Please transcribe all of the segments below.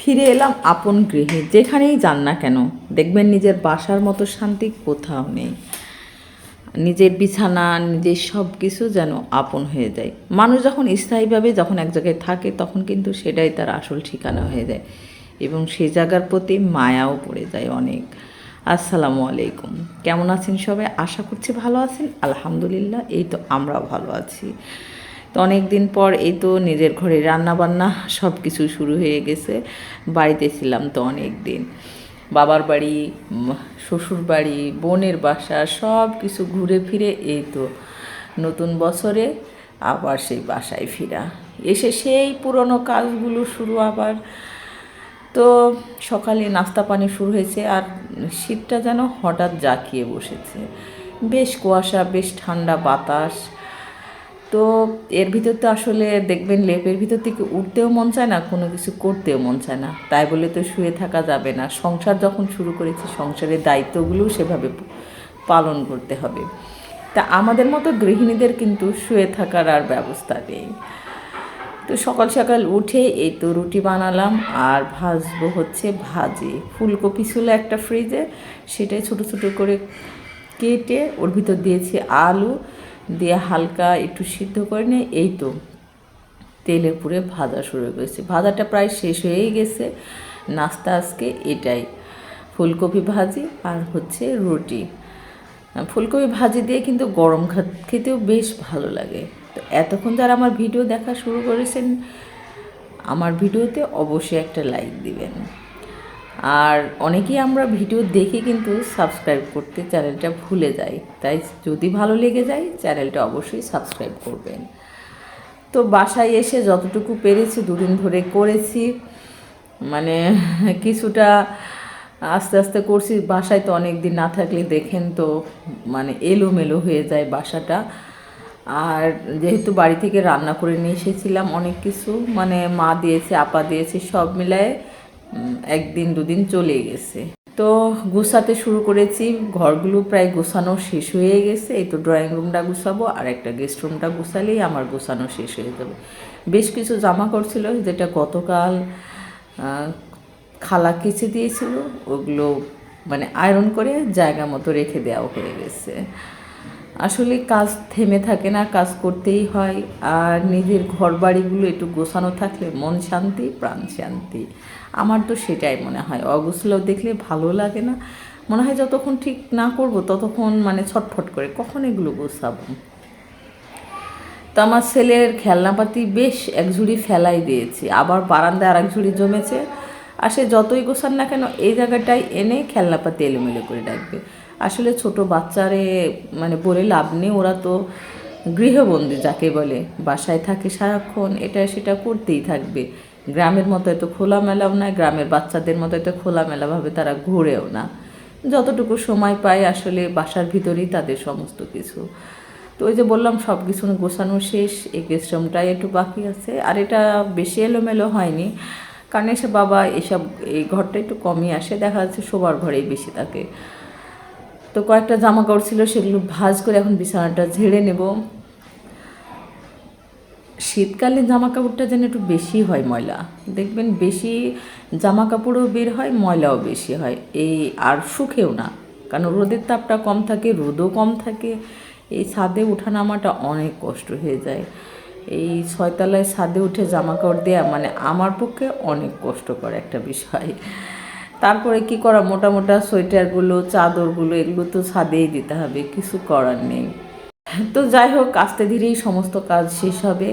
ফিরে এলাম আপন গৃহে, যেখানেই যান না কেন। দেখবেন নিজের বাসার মতো শান্তি কোথাও নেই। নিজের বিছানা, নিজের সব কিছু যেন আপন হয়ে যায়। মানুষ যখন স্থায়ীভাবে যখন এক জায়গায় থাকে, তখন কিন্তু সেটাই তার আসল ঠিকানা হয়ে যায় এবং সেই জায়গার প্রতি মায়াও পড়ে যায় অনেক। আসসালামু আলাইকুম। কেমন আছেন সবাই? আশা করছি ভালো আছেন। আলহামদুলিল্লাহ, এই তো আমরাও ভালো আছি। তো অনেক দিন পর এই তো নিজের ঘরে রান্না বান্না সব কিছু শুরু হয়ে গেছে। বাড়িতে ছিলাম তো অনেক দিন বাবার বাড়ি শ্বশুর বাড়ি, বোনের বাসা সব কিছু ঘুরে ফিরে এই তো নতুন বছরে আবার সেই বাসায় ফিরা। এসে সেই পুরনো কাজগুলো শুরু আবার। তো সকালে নাস্তা পানি শুরু হয়েছে আর শীতটা যেন হঠাৎ জাঁকিয়ে বসেছে। বেশ কুয়াশা, বেশ ঠান্ডা বাতাস। তো এর ভিতর তো আসলে দেখবেন লেপের ভিতর থেকে উঠতেও মন চায় না, কোনো কিছু করতেও মন চায় না। তাই বলে তো শুয়ে থাকা যাবে না। সংসার যখন শুরু করেছি, সংসারের দায়িত্বগুলোও সেভাবে পালন করতে হবে। তা আমাদের মতো গৃহিণীদের কিন্তু শুয়ে থাকার আর ব্যবস্থা নেই। তো সকাল সকাল উঠে এই তো রুটি বানালাম, আর ভাজবো হচ্ছে ভাজি। ফুলকপি ছিল একটা ফ্রিজে, সেটাই ছোট ছোট করে কেটে ওর ভিতর দিয়েছি আলু। দিয়ে হালকা একটু সিদ্ধ করে নিয়ে এই তো তেলে পুরে ভাজা শুরু করেছি ভাজাটা প্রায় শেষ হয়েই গেছে। নাস্তা আজকে এটাই। ফুলকপি ভাজি আর হচ্ছে রুটি। ফুলকপি ভাজি দিয়ে কিন্তু গরম খেতেও বেশ ভালো লাগে। তো এতক্ষণ যারা আমার ভিডিও দেখা শুরু করেছেন, আমার ভিডিওতে অবশ্যই একটা লাইক দিবেন। আর অনেকেই আমরা ভিডিও দেখে কিন্তু সাবস্ক্রাইব করতে চ্যানেলটা ভুলে যাই। তাই যদি ভালো লেগে যায় চ্যানেলটা অবশ্যই সাবস্ক্রাইব করবেন। তো বাসায় এসে যতটুকু পেরেছি, দুদিন ধরে করেছি। মানে কিছুটা আস্তে আস্তে করছি। বাসায় তো অনেক দিন না থাকলে দেখেন তো মানে এলোমেলো হয়ে যায় বাসাটা। আর যেহেতু বাড়ি থেকে রান্না করে নিয়ে এসেছিলাম অনেক কিছু মানে মা দিয়েছে, আপা দিয়েছে, সব মিলায়ে একদিন দুদিন চলে গেছে। তো গুছাতে শুরু করেছি। ঘরগুলো প্রায় গোছানো শেষ হয়ে গেছে। এই তো ড্রয়িং রুমটা গুছাবো, আর একটা গেস্ট রুমটা গুছালেই আমার গোছানো শেষ হয়ে যাবে। বেশ কিছু জামা করছিল যেটা গতকাল খালা কেচে দিয়েছিল। ওগুলো মানে আয়রন করে জায়গা মতো রেখে দেওয়া হয়ে গেছে। আসলে কাজ থেমে থাকে না, কাজ করতেই হয়। আর নিজের ঘর বাড়িগুলো একটু গোছানো থাকলে মন শান্তি, প্রাণ শান্তি। আমার তো সেটাই মনে হয়। অগোছলো দেখলে ভালো লাগে না। মনে হয় যতক্ষণ ঠিক না করব, ততক্ষণ মানে ছটফট করে কখন এগুলো গোছাবো? তো আমার ছেলের খেলনাপাতি বেশ এক ঝুড়ি ফেলাই দিয়েছি। আবার বারান্দায় আর এক ঝুড়ি জমেছে। আর সে যতই গোছান না কেন, এই জায়গাটায় এনে খেলনাপাতি এলোমেলো করে রাখবে। আসলে ছোট বাচ্চারে মানে বলে লাভ নেই। ওরা তো গৃহবন্দী যাকে বলে। বাসায় থাকে সারাক্ষণ, এটা সেটা করতেই থাকবে। গ্রামের মতো এত খোলামেলাও না গ্রামের বাচ্চাদের মতো এত খোলামেলাভাবে তারা ঘুরেও না। যতটুকু সময় পায় আসলে বাসার ভিতরেই তাদের সমস্ত কিছু। তো ওই যে বললাম সব কিছু গোছানো শেষ, এই গেস্টরুমটাই একটু বাকি আছে। আর এটা বেশি এলোমেলো হয়নি, কারণ এসে বাবা, এসব, এই ঘরটা একটু কমই আসে। দেখা যাচ্ছে শোবার ঘরেই বেশি থাকে। তো কয়েকটা জামা কাপড় ছিল, সেগুলো ভাজ করে এখন বিছানাটা ঝেড়ে নেব। শীতকালে জামা কাপড়টা যেন একটু বেশি হয় ময়লা। দেখবেন বেশি জামা কাপড়ও বের হয়, ময়লাও বেশি হয়। এই আর শুকেও না, কারণ রোদের তাপটা কম থাকে, রোদও কম থাকে। এই ছাদে ওঠানামাটা অনেক কষ্ট হয়ে যায়। এই ছয়তলায় ছাদে উঠে জামা কাপড় দেওয়া মানে আমার পক্ষে অনেক কষ্টকর একটা বিষয়। তারপরে কি করা? মোটা মোটা সোয়েটারগুলো, চাদরগুলো, এগুলো তো ছাদেই দিতে হবে, কিছু করার নেই। তো যাই হোক, আস্তে ধীরেই সমস্ত কাজ শেষ হবে।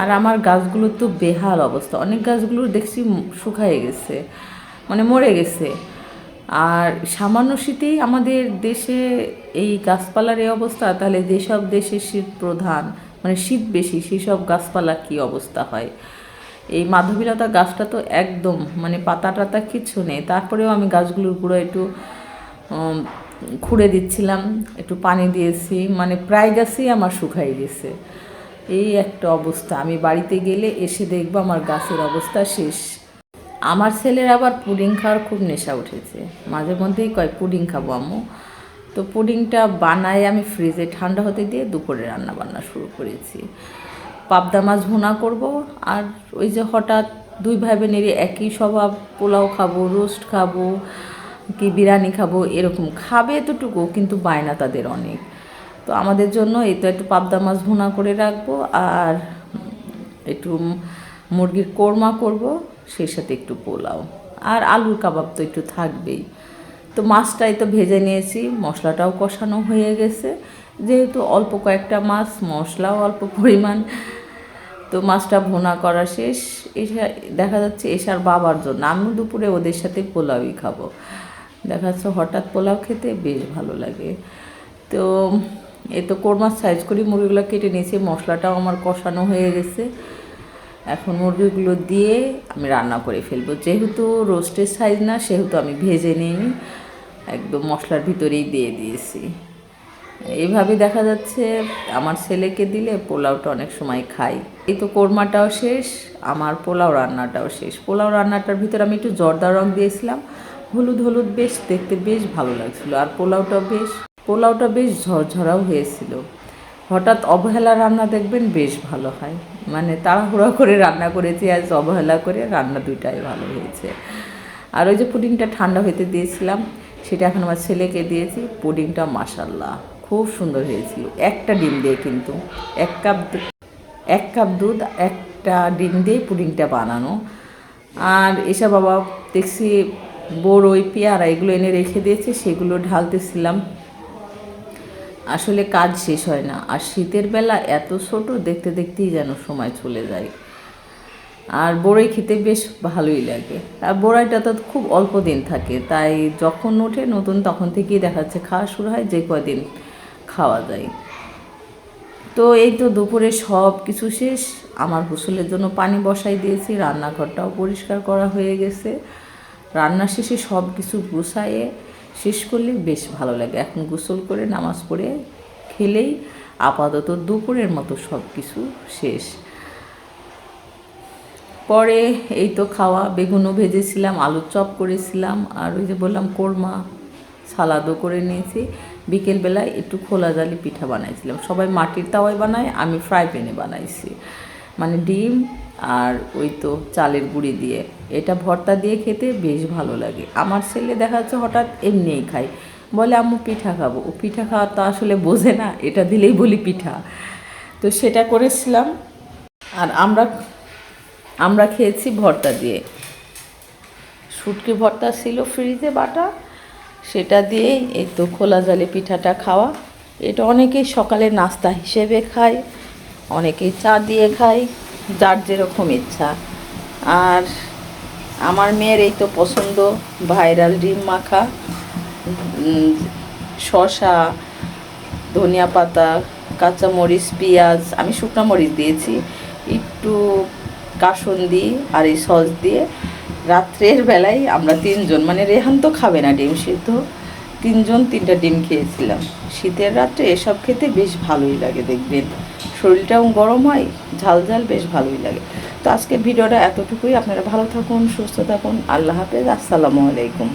আর আমার গাছগুলোর তো বেহাল অবস্থা। অনেক গাছগুলো দেখছি শুকায় গেছে মানে মরে গেছে। আর সামান্য শীতেই আমাদের দেশে এই গাছপালার এই অবস্থা, তাহলে যেসব দেশে শীত প্রধান মানে শীত বেশি, সেসব গাছপালা কি অবস্থা হয়? এই মাধবীলতা গাছটা তো একদম মানে পাতা টাতা কিচ্ছু নেই। তারপরেও আমি গাছগুলোর পুরো একটু খুঁড়ে দিচ্ছিলাম, একটু পানি দিয়েছি মানে প্রায় গাছই আমার শুকাই গেছে। এই একটা অবস্থা। আমি বাড়িতে গেলে এসে দেখব আমার গাছের অবস্থা শেষ। আমার ছেলের আবার পুডিং খাওয়ার খুব নেশা উঠেছে। মাঝে মধ্যেই কয়, পুডিং খাব আম্মু। তো পুডিংটা বানায় আমি ফ্রিজে ঠান্ডা হতে দিয়ে দুপুরে রান্না বান্না শুরু করেছি। পাবদা মাছ ভুনা করব, আর ওই যে হঠাৎ দুই ভাই বোনেরই একই স্বভাব, পোলাও খাব, রোস্ট খাব, কি বিরিয়ানি খাব, এরকম খাবে এতটুকু, কিন্তু বায়না তাদের অনেক। তো আমাদের জন্য এই তো একটু পাবদা মাছ ভুনা করে রাখব, আর একটু মুরগির কোরমা করব, সেই সাথে একটু পোলাও। আর আলুর কাবাব তো একটু থাকবেই। তো মাছটাই তো ভেজে নিয়েছি, মশলাটাও কষানো হয়ে গেছে। যেহেতু অল্প কয়েকটা মাছ, মশলাও অল্প পরিমাণ তো মাছটা ভোনা করা শেষ। এসা, দেখা যাচ্ছে এসার বাবার জন্য। আমি দুপুরে ওদের সাথে পোলাওই খাব। দেখা যাচ্ছে হঠাৎ পোলাও খেতে বেশ ভালো লাগে। তো এ তো কোরমার সাইজ করি, মুরগিগুলো কেটে নিয়েছি, মশলাটাও আমার কষানো হয়ে গেছে। এখন মুরগিগুলো দিয়ে আমি রান্না করে ফেলব। যেহেতু রোস্টের সাইজ না, সেহেতু আমি ভেজে নিইনি। একদম মশলার ভিতরেই দিয়ে দিয়েছি। এইভাবে দেখা যাচ্ছে আমার ছেলেকে দিলে পোলাওটা অনেক সময় খাই। এই তো কোরমাটাও শেষ, আমার পোলাও রান্নাটাও শেষ। পোলাও রান্নাটার ভিতরে আমি একটু জর্দা রং দিয়েছিলাম। হলুদ হলুদ বেশ, দেখতে বেশ ভালো লাগছিল। আর পোলাওটা বেশ পোলাওটা বেশ ঝরঝরাও হয়েছিল। হঠাৎ অবহেলা রান্না দেখবেন বেশ ভালো হয়। মানে তাড়াহুড়া করে রান্না করেছি, আজ অবহেলা করে রান্না দুইটাই ভালো হয়েছে। আর ওই যে পুডিংটা ঠান্ডা হতে দিয়েছিলাম, সেটা এখন আমার ছেলেকে দিয়েছি। পুডিংটা মাসাল্লাহ খুব সুন্দর হয়েছিল। একটা ডিম দিয়ে কিন্তু। এক কাপ এক কাপ দুধ, একটা ডিম দিয়ে পুডিংটা বানানো। আর এসব বাবা, দেখছি বড়ই পেয়ারা এগুলো এনে রেখে দিয়েছে, সেগুলো ঢালতেছিলাম। আসলে কাজ শেষ হয় না। আর শীতের বেলা এত ছোট, দেখতে দেখতেই যেন সময় চলে যায়। আর বড়ই খেতে বেশ ভালোই লাগে। আর বড়াইটা তো খুব অল্প দিন থাকে। তাই যখন ওঠে নতুন, তখন থেকেই দেখা যাচ্ছে খাওয়া শুরু হয় যে কদিন খাওয়া যায়। তো এই তো দুপুরে সব কিছু শেষ। আমার গোসলের জন্য পানি বসাই দিয়েছি, রান্নাঘরটাও পরিষ্কার করা হয়ে গেছে। রান্না শেষে সব কিছু গুছায়ে শেষ করলে বেশ ভালো লাগে। এখন গোসল করে, নামাজ পড়ে খেলেই আপাতত দুপুরের মতো সব কিছু শেষ। পরে এই তো খাওয়া, বেগুনও ভেজেছিলাম, আলুর চপ করেছিলাম, আর ওই যে বললাম কোরমা, সালাদও করে নিয়েছি। বিকেলবেলায় একটু খোলা জালি পিঠা বানাইছিলাম। সবাই মাটির তাওয়ায় বানায়, আমি ফ্রাই প্যানে বানাইছি। মানে ডিম আর ওই তো চালের গুঁড়ি দিয়ে। এটা ভর্তা দিয়ে খেতে বেশ ভালো লাগে। আমার ছেলে দেখা যাচ্ছে হঠাৎ এমনিই খায়। বলে, আম্মু, পিঠা খাব। ও পিঠা খাওয়া তো আসলে বোঝে না, এটা দিলেই বলি পিঠা। তো সেটা করেছিলাম। আর আমরা আমরা খেয়েছি ভর্তা দিয়ে। শুটকি ভর্তা ছিল, ফ্রিজে বাটা সেটা দিয়ে এই তো খোলা জালে পিঠাটা খাওয়া। এটা অনেকেই সকালে নাস্তা হিসেবে খায়, অনেকেই চা দিয়ে খায়, যার যেরকম ইচ্ছা। আর আমার মেয়ের এই তো পছন্দ ভাইরাল ডিম মাখা শসা, ধনিয়া পাতা, কাঁচামরিচ, পেঁয়াজ, আমি শুকনো মরিচ দিয়েছি, একটু কাসন্দি আর এই সস দিয়ে। রাত্রের বেলায় আমরা তিনজন মানে রেহান তো খাবে না ডিম সিদ্ধ, তিনজন তিনটা ডিম খেয়েছিলাম। শীতের রাত্রে এসব খেতে বেশ ভালোই লাগে দেখবেন। শরীরটাও গরম হয়, ঝাল ঝাল বেশ ভালোই লাগে। তো আজকের ভিডিওটা এতটুকুই, আপনারা ভালো থাকুন, সুস্থ থাকুন, আল্লাহ হাফেজ, আসসালামু আলাইকুম।